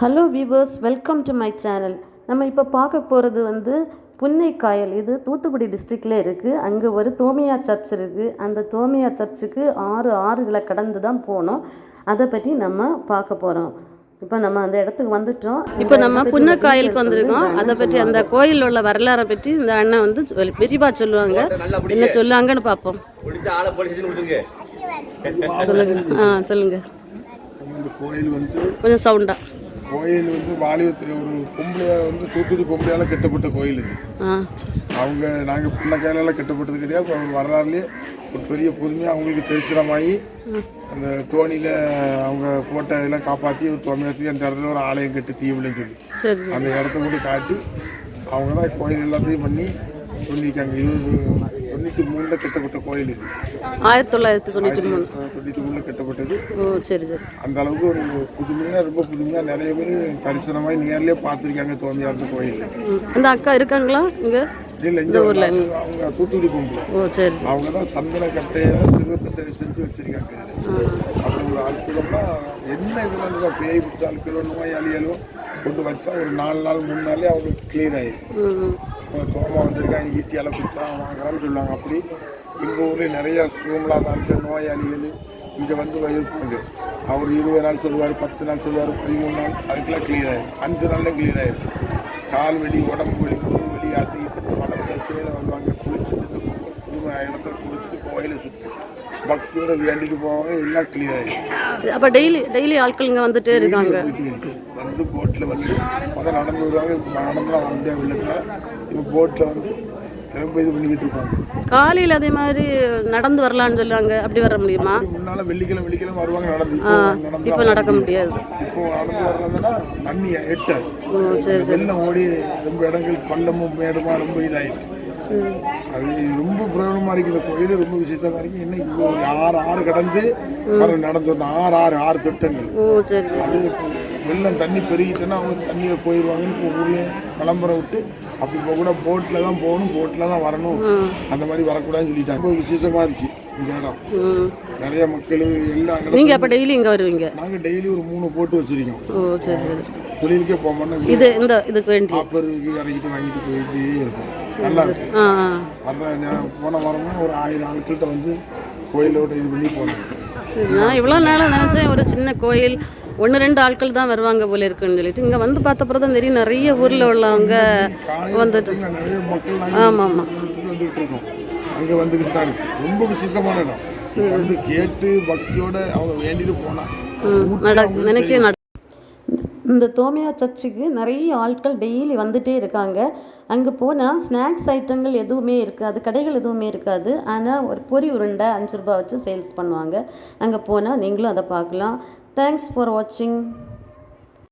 Hello viewers welcome to my channel நம்ம இப்போ பார்க்க போகிறது வந்து புன்னைக்காயல். இது தூத்துக்குடி டிஸ்ட்ரிக்டில் இருக்குது அங்கே ஒரு தோமியா சர்ச் இருக்குது அந்த தோமியா சர்ச்சுக்கு ஆறு ஆறுகளை கடந்து தான் போனோம். அதை பற்றி நம்ம பார்க்க போகிறோம் இப்போ நம்ம அந்த இடத்துக்கு வந்துட்டோம். இப்போ நம்ம புன்னக்காயலுக்கு வந்திருக்கோம். அதை பற்றி அந்த கோயில் உள்ள வரலாறை பற்றி இந்த அண்ணன் வந்து விரிவா சொல்லுவாங்க. என்ன சொல்லுவாங்கன்னு பார்ப்போம். சொல்லுங்க. ஆ சொல்லுங்க. கோயில் கொஞ்சம் சவுண்டா. கோயில் வந்து வாலிபத்து ஒரு பொம்பளையா வந்து தூத்துக்குடி பொம்பளையால கட்டப்பட்ட கோயில் இது. அவங்க நாங்கள் பின்ன கையிலலாம் கட்டப்பட்டது கிடையாது. அவங்க வரலாறுலேயே ஒரு பெரிய புதுமையாக அவங்களுக்கு தெரிச்சிடமாகி அந்த தோணியில் அவங்க போட்ட இதெல்லாம் காப்பாற்றி ஒரு தொமையாற்றி அந்த இடத்துல ஒரு ஆலயம் கட்டி தீவிலையும் சொல்லி. அந்த இடத்த மட்டும் காட்டி அவங்க தான் கோயில் எல்லாத்தையும் பண்ணி சொல்லியிருக்காங்க. இருபது தொண்ணூற்றி மூணில் கட்டப்பட்ட கோயில் இது. ஆயிரத்தி தொள்ளாயிரத்தி தொண்ணூற்றி மூணு. தொண்ணூற்றி மூணில் கட்டப்பட்டது. ஓ சரி சரி. அந்த அளவுக்கு ஒரு புதுமையாக ரொம்ப புதுமையாக நிறைய பேர் தரிசனமாய் நேர்லயே பார்த்துருக்காங்க தோமியார் கோயில். ம். இந்த அக்கா இருக்காங்களா இங்கே? இல்லை இந்த ஊரில். அவங்க தூத்துக்குடி பொம்பளை ஓ சரி அவங்க தான் சந்தன கட்டையை சிறுவக்கட்டை செஞ்சு வச்சிருக்காங்க. அப்புறம் ஒரு ஆட்களம்னா என்ன இதில் இருந்தா பேய் பிடிச்ச ஆட்களோ நோயாளிகளோ கொண்டு வச்சா ஒரு நாலு நாள் மூணு நாளே அவங்களுக்கு கிளியர் ஆயிடும் தோமா வந்திருக்காங்க ஈட்டியால் கொடுத்தா வாங்குறான்னு சொல்லுவாங்க. அப்படி எங்கள் ஊரில் நிறைய சூமலாக இருக்க நோயாளிகள் இங்கே வந்து இருப்பாங்க அவர் இருபது நாள் சொல்லுவார் பத்து நாள் சொல்லுவார் பதிமூணு நாள். அதுக்கெல்லாம் கிளியர் ஆயிடும் அஞ்சு நாளில் கிளியர் ஆயிடும் கால் வலி உடம்பு வலி முழு வலி ஆற்றிக்கிட்டு படம் பிரச்சனையில் வருவாங்க. குளிச்சுட்டு இடத்துல குளிச்சுட்டு கோயிலை சுற்றி பக்தியோட வேண்டிட்டு போவாங்க எல்லாம் கிளியர் ஆயிடும். அப்போ டெய்லி டெய்லி ஆட்கள் இங்கே வந்துட்டே இருக்காங்க. வந்து போட்டில் வந்து முதல்ல நடந்து வருவாங்க இப்போ நடந்துலாம் முடியாது வெள்ளத்தில் இப்போ போட்டில் வந்து ரொம்ப இது பண்ணிக்கிட்டு இருப்பாங்க காலையில் அதே மாதிரி நடந்து வரலான்னு சொல்லுவாங்க. அப்படி வர முடியுமா? முன்னால வெள்ளிக்கிழமை வெள்ளிக்கிழமை வருவாங்க நடந்து. இப்போ நடக்க முடியாது. இப்போ நடந்து வர்றதுன்னா தண்ணி எட்டாது சரி சரி. ஓடி ரொம்ப இடங்கள் பள்ளமும் மேடுமா ரொம்ப ம். அது ரொம்ப பிரபலமாக இருக்குது இந்த கோயில் ரொம்ப விசேஷமாக இருக்குது இன்னைக்கு ஒரு ஆறு ஆறு கடந்து நடந்து. ஆறு ஆறு ஆறு திட்டங்கள். ஓ சரி சரி. அது வெள்ளம் தண்ணி பெருகிட்டுன்னா அவங்க தண்ணியில் போயிடுவாங்கன்னு இப்போ ஊர்லேயே விளம்பரம் விட்டு அப்படி இப்போ கூட போட்டில் தான் போகணும் போட்டில் தான் வரணும். அந்த மாதிரி வரக்கூடாதுன்னு சொல்லிட்டாங்க. ரொம்ப விசேஷமாக இருந்துச்சு இந்த இடம். நிறைய மக்கள் எல்லா இடத்துல நீங்கள் அப்போ டெய்லி இங்கே வருவீங்க? நாங்கள் டெய்லி ஒரு மூணு போட்டு வச்சிருக்கோம். ஓ சரி சரி. தொழிலுக்கே போகமாட்டோம் இது இந்த இதுக்கு வேண்டி காப்பருக்கு இறக்கிட்டு வாங்கிட்டு போயிட்டே இருக்கும். நல்லா இருக்கும். ஆ ஆ. வர்ற நே- போன வாரமும் ஒரு ஆயிரம் ஆட்கள்கிட்ட வந்து கோயிலோட இது பண்ணி சரி நான் இவ்வளோ நாளாக நினச்சேன் ஒரு சின்ன கோயில் ஒன்று ரெண்டு ஆட்கள் தான் வருவாங்க போல இருக்குன்னு சொல்லிட்டு. இங்கே வந்து பார்த்தப்பறம் தான் தெரியும் நிறைய ஊரில் உள்ளவங்க வந்துட்டு ஆமாம் ஆமாம் அங்கே வந்துக்கிட்டு தான் இருக்கு ரொம்ப விசேஷமான இடம். வந்து கேட்டு பக்தியோட அவங்க வேண்டிட்டு போனாங்க நினைக்க இந்த தோமியா சர்ச்சுக்கு நிறைய ஆட்கள் டெய்லி வந்துட்டே இருக்காங்க. அங்கே போனால் ஸ்நாக்ஸ் ஐட்டங்கள் எதுவுமே இருக்காது கடைகள் எதுவுமே இருக்காது. ஆனால் ஒரு பொரி உருண்டை அஞ்சு ரூபாய் வச்சு சேல்ஸ் பண்ணுவாங்க. அங்கே போனால் நீங்களும் அதை பார்க்கலாம். தேங்க்ஸ் ஃபார் வாட்சிங்